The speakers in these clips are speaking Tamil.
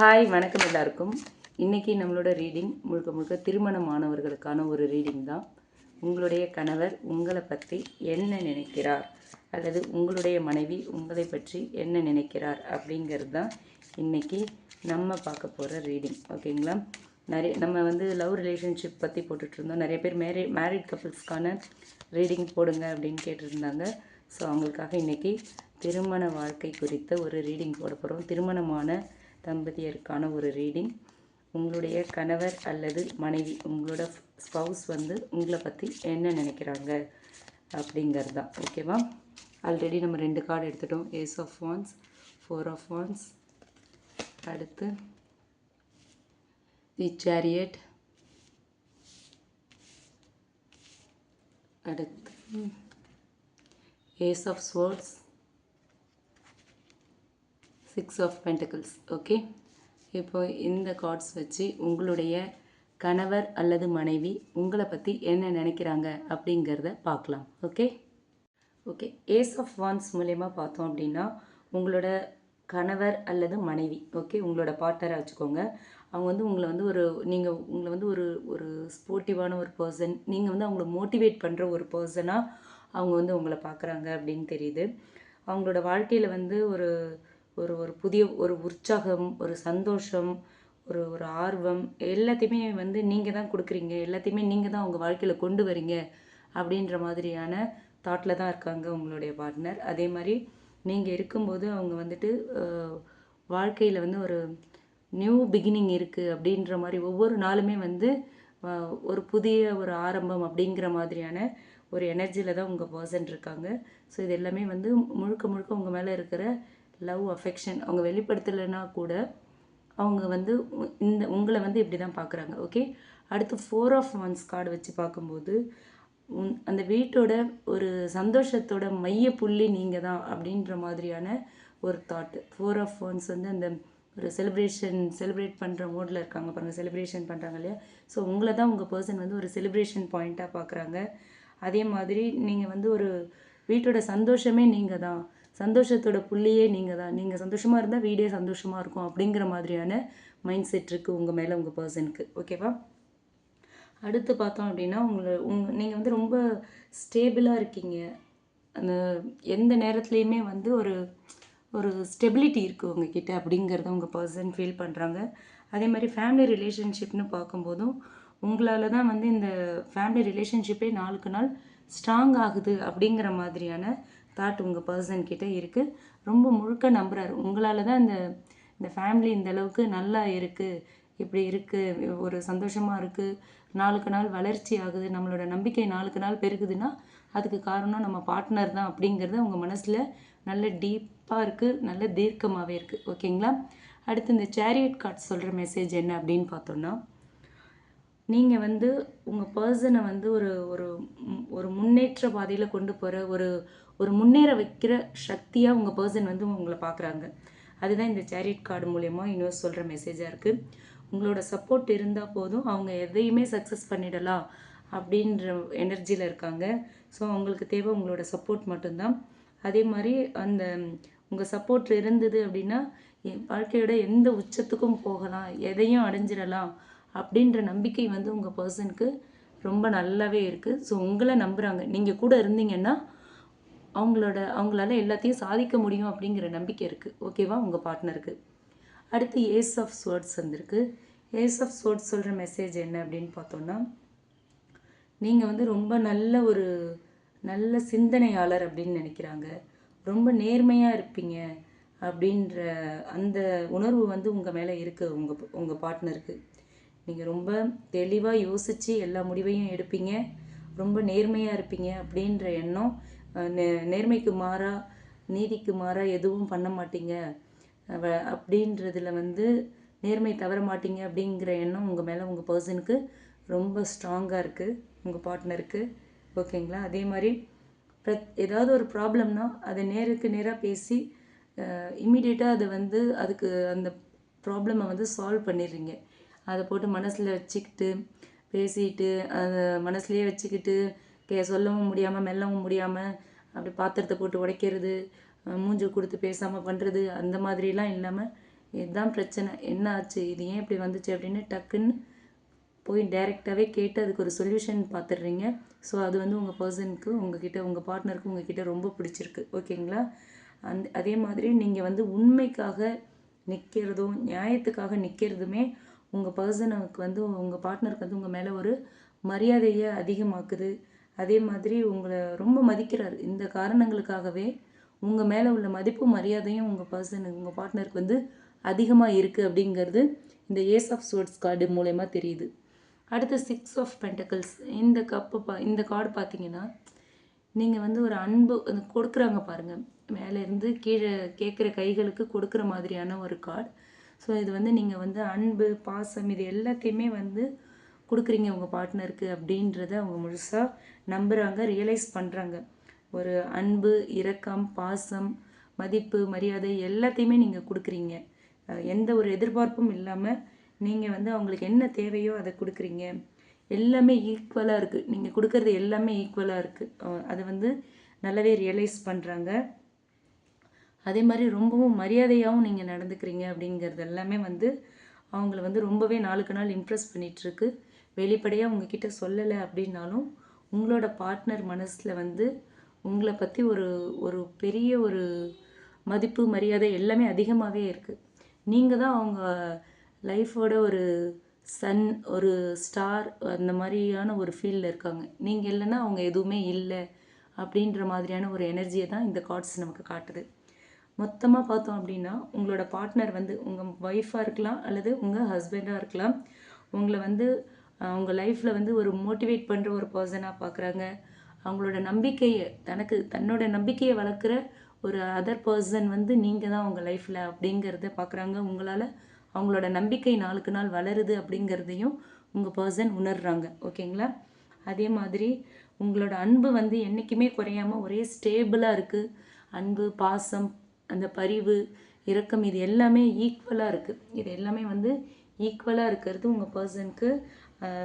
ஹாய் வணக்கம் எல்லாருக்கும். இன்றைக்கி நம்மளோட ரீடிங் முழுக்க முழுக்க திருமணமானவர்களுக்கான ஒரு ரீடிங் தான். உங்களுடைய கணவர் உங்களை பற்றி என்ன நினைக்கிறார்? அல்லது உங்களுடைய மனைவி உங்களை பற்றி என்ன நினைக்கிறார்? அப்படிங்கிறது தான் இன்றைக்கி நம்ம பார்க்க போகிற ரீடிங் ஓகேங்களா நிறைய நம்ம வந்து லவ் ரிலேஷன்ஷிப் பற்றி போட்டுட்ருந்தோம் நிறைய பேர் மேரி மேரிட் கப்புள்ஸ்க்கான ரீடிங் போடுங்க அப்படின்னு கேட்டிருந்தாங்க. ஸோ அவங்களுக்காக இன்றைக்கி திருமண வாழ்க்கை குறித்த ஒரு ரீடிங் போட போகிறோம் திருமணமான தம்பதியருக்கான ஒரு ரீடிங். உங்களுடைய கணவர் அல்லது மனைவி உங்களோட ஸ்பவுஸ் வந்து உங்களை பற்றி என்ன நினைக்கிறாங்க அப்படிங்கிறது. தான் ஓகேவா ஆல்ரெடி நம்ம ரெண்டு கார்டு எடுத்துட்டோம். Ace of wands four of wands அடுத்து தி சேரியட் அடுத்து ace of swords six of pentacles okay இப்போ இந்த கார்ட்ஸ் வச்சு உங்களுடைய கணவர் அல்லது மனைவி உங்களை பற்றி என்ன நினைக்கிறாங்க அப்படிங்கிறத பார்க்கலாம் okay okay ace of wands மூலயமா பார்த்தோம் அப்படின்னா உங்களோட கணவர் அல்லது மனைவி ஓகே உங்களோட பார்ட்னராக வச்சுக்கோங்க. அவங்க வந்து உங்களை வந்து ஒரு நீங்கள் உங்களை வந்து ஒரு ஒரு ஸ்போர்ட்டிவான ஒரு பர்சன் நீங்கள் வந்து அவங்கள மோட்டிவேட் பண்ணுற ஒரு பர்சனாக அவங்க வந்து உங்களை பார்க்குறாங்க அப்படின்னு தெரியுது. அவங்களோட வாழ்க்கையில் வந்து ஒரு ஒரு ஒரு புதிய ஒரு உற்சாகம் ஒரு சந்தோஷம் ஒரு ஒரு ஆர்வம் எல்லாத்தையுமே வந்து நீங்கள் தான் கொடுக்குறீங்க எல்லாத்தையுமே நீங்கள் தான் உங்கள் வாழ்க்கையில் கொண்டு வரீங்க அப்படின்ற மாதிரியான தாட்டில் தான் இருக்காங்க உங்களுடைய பார்ட்னர் அதே மாதிரி நீங்கள் இருக்கும்போது அவங்க வந்துட்டு வாழ்க்கையில் வந்து ஒரு நியூ பிகினிங் இருக்குது அப்படின்ற மாதிரி ஒவ்வொரு நாளுமே வந்து ஒரு புதிய ஒரு ஆரம்பம் அப்படிங்கிற மாதிரியான ஒரு எனர்ஜியில் தான் உங்கள் பர்சன் இருக்காங்க. ஸோ இது எல்லாமே வந்து முழுக்க முழுக்க உங்கள் மேலே இருக்கிற லவ் அஃபெக்ஷன் அவங்க வெளிப்படுத்தலைன்னா கூட அவங்க வந்து இந்த உங்களை வந்து இப்படி தான் பார்க்குறாங்க ஓகே அடுத்து ஃபோர் ஆஃப் ஒன்ஸ் கார்டு வச்சு பார்க்கும்போது உன்- அந்த வீட்டோட ஒரு சந்தோஷத்தோட மைய புள்ளி நீங்கள் தான் அப்படின்ற மாதிரியான ஒரு தாட் ஃபோர் ஆஃப் ஒன்ஸ் வந்து அந்த ஒரு செலிப்ரேஷன் செலிப்ரேட் பண்ணுற மோடில் இருக்காங்க பாருங்கள் செலிப்ரேஷன் பண்ணுறாங்க இல்லையா? ஸோ உங்களை தான் உங்கள் பர்சன் வந்து ஒரு செலிப்ரேஷன் பாயிண்ட்டாக பார்க்குறாங்க. அதே மாதிரி நீங்கள் வந்து ஒரு வீட்டோட சந்தோஷமே நீங்கள் தான் சந்தோஷத்தோட புள்ளியே நீங்கள் தான். நீங்கள் சந்தோஷமாக இருந்தால் வீடே சந்தோஷமாக இருக்கும் அப்படிங்கிற மாதிரியான மைண்ட் செட் இருக்குது உங்கள் மேலே உங்கள் பர்சனுக்கு ஓகேவா அடுத்து பார்த்தோம் அப்படின்னா உங்களை உங்க நீங்கள் வந்து ரொம்ப ஸ்டேபிளாக இருக்கீங்க. அந்த எந்த நேரத்துலையுமே வந்து ஒரு ஒரு ஸ்டெபிலிட்டி இருக்குது உங்ககிட்ட அப்படிங்கிறத உங்கள் பர்சன் ஃபீல் பண்ணுறாங்க அதே மாதிரி ஃபேமிலி ரிலேஷன்ஷிப்னு பார்க்கும்போதும் உங்களால் தான் வந்து இந்த ஃபேமிலி ரிலேஷன்ஷிப்பே நாளுக்கு நாள் ஸ்ட்ராங் ஆகுது அப்படிங்கிற மாதிரியான தாட் உங்கள் பர்சன் கிட்டே இருக்குது ரொம்ப முழுக்க நம்புகிறாரு உங்களால் தான் இந்த இந்த ஃபேமிலி இந்த அளவுக்கு நல்லா இருக்குது இப்படி இருக்குது ஒரு சந்தோஷமாக இருக்குது நாளுக்கு நாள் வளர்ச்சி ஆகுது. நம்மளோட நம்பிக்கை நாளுக்கு நாள் பெருகுதுன்னா அதுக்கு காரணம் நம்ம பார்ட்னர் தான் அப்படிங்கிறது உங்கள் மனசில் நல்ல டீப்பாக இருக்குது நல்ல தீர்க்கமாகவே இருக்குது ஓகேங்களா அடுத்து இந்த சேரியட் கார்ட் சொல்கிற மெசேஜ் என்ன அப்படின்னு பார்த்தோன்னா நீங்கள் வந்து உங்கள் பர்சனை வந்து ஒரு ஒரு ஒரு முன்னேற்ற பாதையில் கொண்டு போகிற ஒரு ஒரு முன்னேற வைக்கிற சக்தியாக உங்கள் பர்சன் வந்து உங்களை பார்க்குறாங்க அதுதான் இந்த சேரிட் கார்டு மூலயமா இன்னும் சொல்கிற மெசேஜாக இருக்குது உங்களோட சப்போர்ட் இருந்தால் போதும் அவங்க எதையுமே சக்ஸஸ் பண்ணிடலாம் அப்படின்ற எனர்ஜியில் இருக்காங்க. ஸோ அவங்களுக்கு தேவை உங்களோட சப்போர்ட் மட்டும்தான். அதே மாதிரி அந்த உங்கள் சப்போர்ட் இருந்தது அப்படின்னா என் வாழ்க்கையோட எந்த உச்சத்துக்கும் போகலாம் எதையும் அடைஞ்சிடலாம். அப்படின்ற நம்பிக்கை வந்து உங்கள் பர்சனுக்கு ரொம்ப நல்லாவே இருக்குது ஸோ உங்களை நம்புகிறாங்க நீங்கள் கூட இருந்தீங்கன்னா அவங்களோட அவங்களால எல்லாத்தையும் சாதிக்க முடியும் அப்படிங்கிற நம்பிக்கை இருக்குது ஓகேவா? உங்கள் பார்ட்னருக்கு. அடுத்து ஏஸ் ஆஃப் ஸ்வேர்ட்ஸ் வந்திருக்கு. ஏஸ் ஆஃப் ஸ்வேர்ட்ஸ் சொல்கிற மெசேஜ் என்ன அப்படின்னு பார்த்தோன்னா நீங்கள் வந்து ரொம்ப நல்ல ஒரு நல்ல சிந்தனையாளர் அப்படின்னு நினைக்கிறாங்க. ரொம்ப நேர்மையாக இருப்பீங்க அப்படின்ற அந்த உணர்வு வந்து உங்கள் மேலே இருக்குது உங்கள் உங்கள் பார்ட்னருக்கு. நீங்கள் ரொம்ப தெளிவாக யோசித்து எல்லா முடிவையும் எடுப்பீங்க. ரொம்ப நேர்மையாக இருப்பீங்க அப்படின்ற எண்ணம் நே- நேர்மைக்கு மாறாக நீதிக்கு மாறாக எதுவும் பண்ண மாட்டீங்க. அப்படின்றதுல வந்து நேர்மை தவற மாட்டீங்க அப்படிங்கிற எண்ணம் உங்கள் மேலே உங்கள் பர்சனுக்கு ரொம்ப ஸ்ட்ராங்காக இருக்குது உங்கள் பார்ட்னருக்கு ஓகேங்களா? அதே மாதிரி பிரத் ஏதாவது ஒரு ப்ராப்ளம்னா அதை நேருக்கு நேராக பேசி இம்மிடியேட்டாக அதை வந்து அதுக்கு அந்த ப்ராப்ளமை வந்து சால்வ் பண்ணிடுறீங்க. அதை போட்டு மனசில் வச்சுக்கிட்டு பேசிட்டு அதை மனசுலேயே வச்சுக்கிட்டு கே சொல்லவும் முடியாமல் மெல்லவும் முடியாமல் அப்படி பாத்திரத்தை போட்டு உடைக்கிறது மூஞ்சி கொடுத்து பேசாமல் பண்ணுறது அந்த மாதிரிலாம் இல்லாமல் இதுதான் பிரச்சனை. என்ன ஆச்சு? இது ஏன் இப்படி வந்துச்சு அப்படின்னு டக்குன்னு போய் டைரெக்டாகவே கேட்டு அதுக்கு ஒரு சொல்யூஷன் பார்த்துடுறீங்க ஸோ அது வந்து உங்கள் பர்சனுக்கு உங்ககிட்ட உங்கள் பார்ட்னருக்கு உங்ககிட்ட ரொம்ப பிடிச்சிருக்கு. ஓகேங்களா? அந்த அதே மாதிரி நீங்கள் வந்து உண்மைக்காக நிற்கிறதும் நியாயத்துக்காக நிற்கிறதுமே உங்கள் பர்சனுக்கு வந்து உங்கள் பார்ட்னருக்கு வந்து உங்கள் மேலே ஒரு மரியாதையை அதிகமாக்குது. அதே மாதிரி உங்களை ரொம்ப மதிக்கிறார். இந்த காரணங்களுக்காகவே உங்கள் மேலே உள்ள மதிப்பும் மரியாதையும் உங்கள் பர்சனுக்கு உங்கள் பார்ட்னருக்கு வந்து அதிகமாக இருக்குது அப்படிங்கிறது இந்த ஏஸ் ஆஃப் சோர்ட்ஸ் கார்டு மூலயமா தெரியுது. அடுத்து சிக்ஸ் ஆஃப் பென்டக்கல்ஸ் இந்த கப்பு பா இந்த கார்டு பார்த்தீங்கன்னா நீங்கள் வந்து ஒரு அன்பு கொடுக்குறாங்க பாருங்கள் மேலேருந்து கீழே கேட்குற கைகளுக்கு கொடுக்குற மாதிரியான ஒரு கார்டு ஸோ இது வந்து நீங்கள் வந்து அன்பு பாசம் இது எல்லாத்தையுமே வந்து கொடுக்குறீங்க உங்கள் பார்ட்னருக்கு அப்படின்றத அவங்க முழுசாக நம்புகிறாங்க ரியலைஸ் பண்ணுறாங்க ஒரு அன்பு இரக்கம் பாசம் மதிப்பு மரியாதை எல்லாத்தையுமே நீங்கள் கொடுக்குறீங்க. எந்த ஒரு எதிர்பார்ப்பும் இல்லாமல் நீங்கள் வந்து அவங்களுக்கு என்ன தேவையோ அதை கொடுக்குறீங்க. எல்லாமே ஈக்குவலாக இருக்குது நீங்கள் கொடுக்குறது எல்லாமே ஈக்குவலாக இருக்குது அதை வந்து நல்லாவே ரியலைஸ் பண்ணுறாங்க அதே மாதிரி ரொம்பவும் மரியாதையாகவும் நீங்கள் நடந்துக்கிறீங்க அப்படிங்கிறது எல்லாமே வந்து அவங்கள வந்து ரொம்பவே நாளுக்கு நாள் இம்ப்ரெஸ் பண்ணிகிட்ருக்கு வெளிப்படையாக உங்ககிட்ட சொல்லலை அப்படின்னாலும் உங்களோட பார்ட்னர் மனசில் வந்து உங்களை பற்றி ஒரு ஒரு பெரிய ஒரு மதிப்பு மரியாதை எல்லாமே அதிகமாகவே இருக்குது நீங்கள் தான் அவங்க லைஃபோட ஒரு சன் ஒரு ஸ்டார் அந்த மாதிரியான ஒரு ஃபீல்டில் இருக்காங்க. நீங்கள் இல்லைன்னா அவங்க எதுவுமே இல்லை அப்படின்ற மாதிரியான ஒரு எனர்ஜியை தான் இந்த கார்ட்ஸ் நமக்கு காட்டுது. மொத்தமாக பார்த்தோம் அப்படின்னா உங்களோட பார்ட்னர் வந்து உங்கள் ஒய்ஃபாக இருக்கலாம் அல்லது உங்கள் ஹஸ்பண்டாக இருக்கலாம். உங்களை வந்து அவங்க லைஃப்பில் வந்து ஒரு மோட்டிவேட் பண்ணுற ஒரு பர்சனாக பார்க்குறாங்க. அவங்களோட நம்பிக்கையை தனக்கு தன்னோட நம்பிக்கையை வளர்க்குற ஒரு அதர் பர்சன் வந்து நீங்கள் தான் உங்கள் லைஃப்பில் அப்படிங்கிறத பார்க்குறாங்க. உங்களால் அவங்களோட நம்பிக்கை நாளுக்கு நாள் வளருது அப்படிங்கிறதையும் உங்கள் பர்சன் உணர்றாங்க. ஓகேங்களா? அதே மாதிரி உங்களோட அன்பு வந்து என்றைக்குமே குறையாமல் ஒரே ஸ்டேபிளாக இருக்குது அன்பு பாசம் அந்த பரிவு இரக்கம் இது எல்லாமே ஈக்குவலாக இருக்குது இது எல்லாமே வந்து ஈக்குவலாக இருக்கிறது உங்கள் பர்சனுக்கு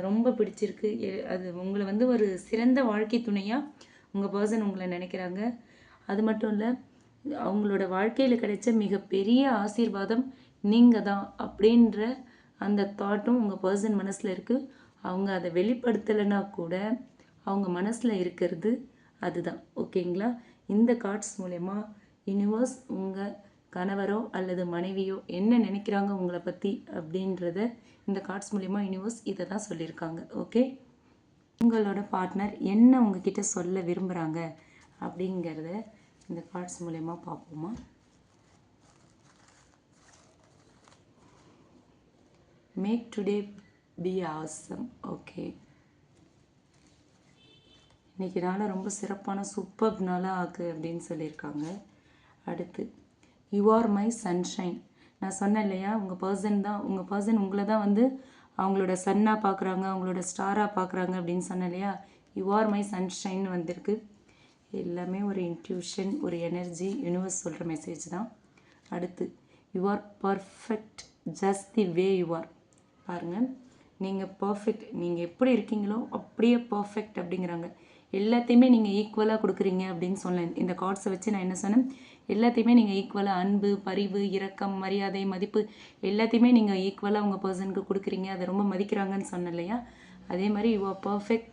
ரொம்ப பிடிச்சிருக்கு. அது உங்களை வந்து ஒரு சிறந்த வாழ்க்கை துணையாக உங்கள் பர்சன் உங்களை நினைக்கிறாங்க. அது மட்டும் இல்லை அவங்களோட வாழ்க்கையில் கிடைச்ச மிகப்பெரிய ஆசீர்வாதம் நீங்கள் தான் அப்படின்ற அந்த தாட்டும் உங்கள் பர்சன் மனசில் இருக்குது அவங்க அதை வெளிப்படுத்தலைன்னா கூட அவங்க மனசில் இருக்கிறது அதுதான். ஓகேங்களா இந்த கார்ட்ஸ் மூலயமா யூனிவர்ஸ் உங்கள் கணவரோ அல்லது மனைவியோ என்ன நினைக்கிறாங்க உங்களை பற்றி அப்படின்றத இந்த கார்ட்ஸ் மூலிமா யூனிவர்ஸ் இதை தான் சொல்லியிருக்காங்க ஓகே உங்களோட பார்ட்னர் என்ன உங்ககிட்ட சொல்ல விரும்புகிறாங்க அப்படிங்கிறத இந்த கார்ட்ஸ் மூலயமா பார்ப்போமா? Make today be awesome okay இன்னைக்கு நாளை ரொம்ப சிறப்பான சூப்பர் நாளாக ஆகு அப்படின்னு சொல்லியிருக்காங்க. அடுத்து யூ ஆர் மை சன்ஷைன் நான் சொன்னேன் இல்லையா உங்கள் பர்சன் தான் உங்கள் பர்சன் உங்களை தான் வந்து அவங்களோட சன்னாக பார்க்குறாங்க அவங்களோட ஸ்டாராக பார்க்குறாங்க அப்படின்னு சொன்னேன் இல்லையா யூ ஆர் மை சன்ஷைன் வந்திருக்கு. எல்லாமே ஒரு இன்ட்யூஷன் ஒரு எனர்ஜி யூனிவர்ஸ் சொல்கிற மெசேஜ் தான். அடுத்து you are perfect just the way you are பாருங்கள் நீங்கள் பர்ஃபெக்ட் நீங்கள் எப்படி இருக்கீங்களோ அப்படியே பர்ஃபெக்ட் அப்படிங்கிறாங்க. எல்லாத்தையுமே நீங்கள் ஈக்குவலாக கொடுக்குறீங்க அப்படின்னு சொன்னேன். இந்த கார்ட்ஸை வச்சு நான் என்ன சொன்னேன்? எல்லாத்தையுமே நீங்கள் ஈக்குவலாக அன்பு பரிவு இரக்கம் மரியாதை மதிப்பு எல்லாத்தையுமே நீங்கள் ஈக்குவலாக உங்கள் பர்சனுக்கு கொடுக்குறீங்க. அதை ரொம்ப மதிக்கிறாங்கன்னு சொன்னேன் இல்லையா? அதே மாதிரி you are perfect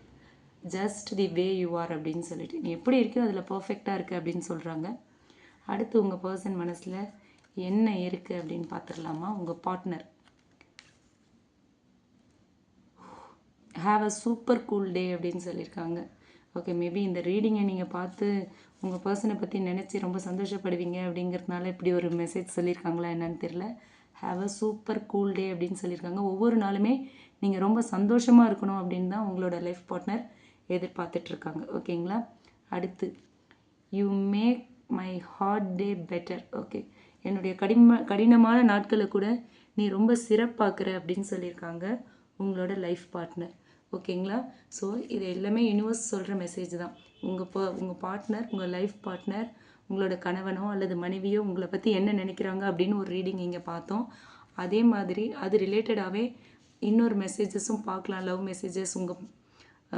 just the way you are அப்படின்னு சொல்லிட்டு. நீ எப்படி இருக்கியோ அதில் பர்ஃபெக்டாக இருக்குது அப்படின்னு சொல்கிறாங்க அடுத்து உங்கள் பர்சன் மனசில் என்ன இருக்குது அப்படின்னு பார்த்துடலாமா உங்கள் partner have a super cool day அப்படின்னு சொல்லியிருக்காங்க ஓகே மேபி இந்த ரீடிங்கை நீங்கள் பார்த்து உங்கள் பர்சனை பற்றி நினச்சி ரொம்ப சந்தோஷப்படுவீங்க அப்படிங்கிறதுனால இப்படி ஒரு மெசேஜ் சொல்லியிருக்காங்களா என்னன்னு தெரில have a super cool day அப்படின்னு சொல்லியிருக்காங்க. ஒவ்வொரு நாளுமே நீங்கள் ரொம்ப சந்தோஷமாக இருக்கணும் அப்படின்னு தான் உங்களோட லைஃப் பார்ட்னர் எதிர்பார்த்துட்ருக்காங்க ஓகேங்களா அடுத்து you make my hard day better okay என்னுடைய கடிம கடினமான நாட்களை கூட நீ ரொம்ப சிறப்பாக்குற அப்படின்னு சொல்லியிருக்காங்க உங்களோட லைஃப் பார்ட்னர் ஓகேங்களா? ஸோ இது எல்லாமே யூனிவர்ஸ் சொல்கிற மெசேஜ் தான். உங்கள் பா உங்கள் பார்ட்னர் உங்கள் லைஃப் பார்ட்னர் உங்களோட கணவனோ அல்லது மனைவியோ உங்களை பற்றி என்ன நினைக்கிறாங்க அப்படின்னு ஒரு ரீடிங் இங்கே பார்த்தோம். அதே மாதிரி அது ரிலேட்டடாகவே இன்னொரு மெசேஜஸும் பார்க்கலாம். லவ் மெசேஜஸ் உங்கள்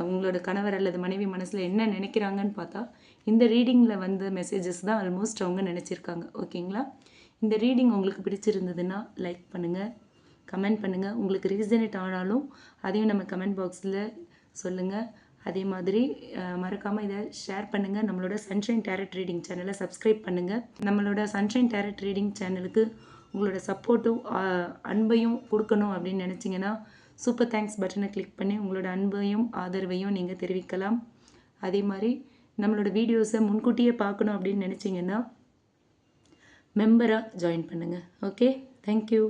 உங்களோட கணவர் அல்லது மனைவி மனசில் என்ன நினைக்கிறாங்கன்னு பார்த்தா இந்த ரீடிங்கில் வந்த மெசேஜஸ் தான் ஆல்மோஸ்ட் அவங்க நினச்சிருக்காங்க. ஓகேங்களா? இந்த ரீடிங் உங்களுக்கு பிடிச்சிருந்ததுன்னா லைக் பண்ணுங்கள் கமெண்ட் பண்ணுங்கள் உங்களுக்கு ரீசனேட் ஆனாலும் அதையும் நம்ம கமெண்ட் பாக்ஸில் சொல்லுங்கள் அதே மாதிரி மறக்காமல் இதை ஷேர் பண்ணுங்கள் நம்மளோட சன்ஷைன் டேரட் ரீடிங் சேனலை சப்ஸ்கிரைப் பண்ணுங்கள் நம்மளோட சன்ஷைன் டேரட் ரீடிங் சேனலுக்கு உங்களோட சப்போர்ட்டும் அன்பையும் கொடுக்கணும் அப்படின்னு நினச்சிங்கன்னா சூப்பர் தேங்க்ஸ் பட்டனை கிளிக் பண்ணி உங்களோட அன்பையும் ஆதரவையும் நீங்கள் தெரிவிக்கலாம். அதே மாதிரி நம்மளோட வீடியோஸை முன்கூட்டியே பார்க்கணும் அப்படின்னு நினச்சிங்கன்னா மெம்பராக ஜாயின் பண்ணுங்கள் ஓகே தேங்க்யூ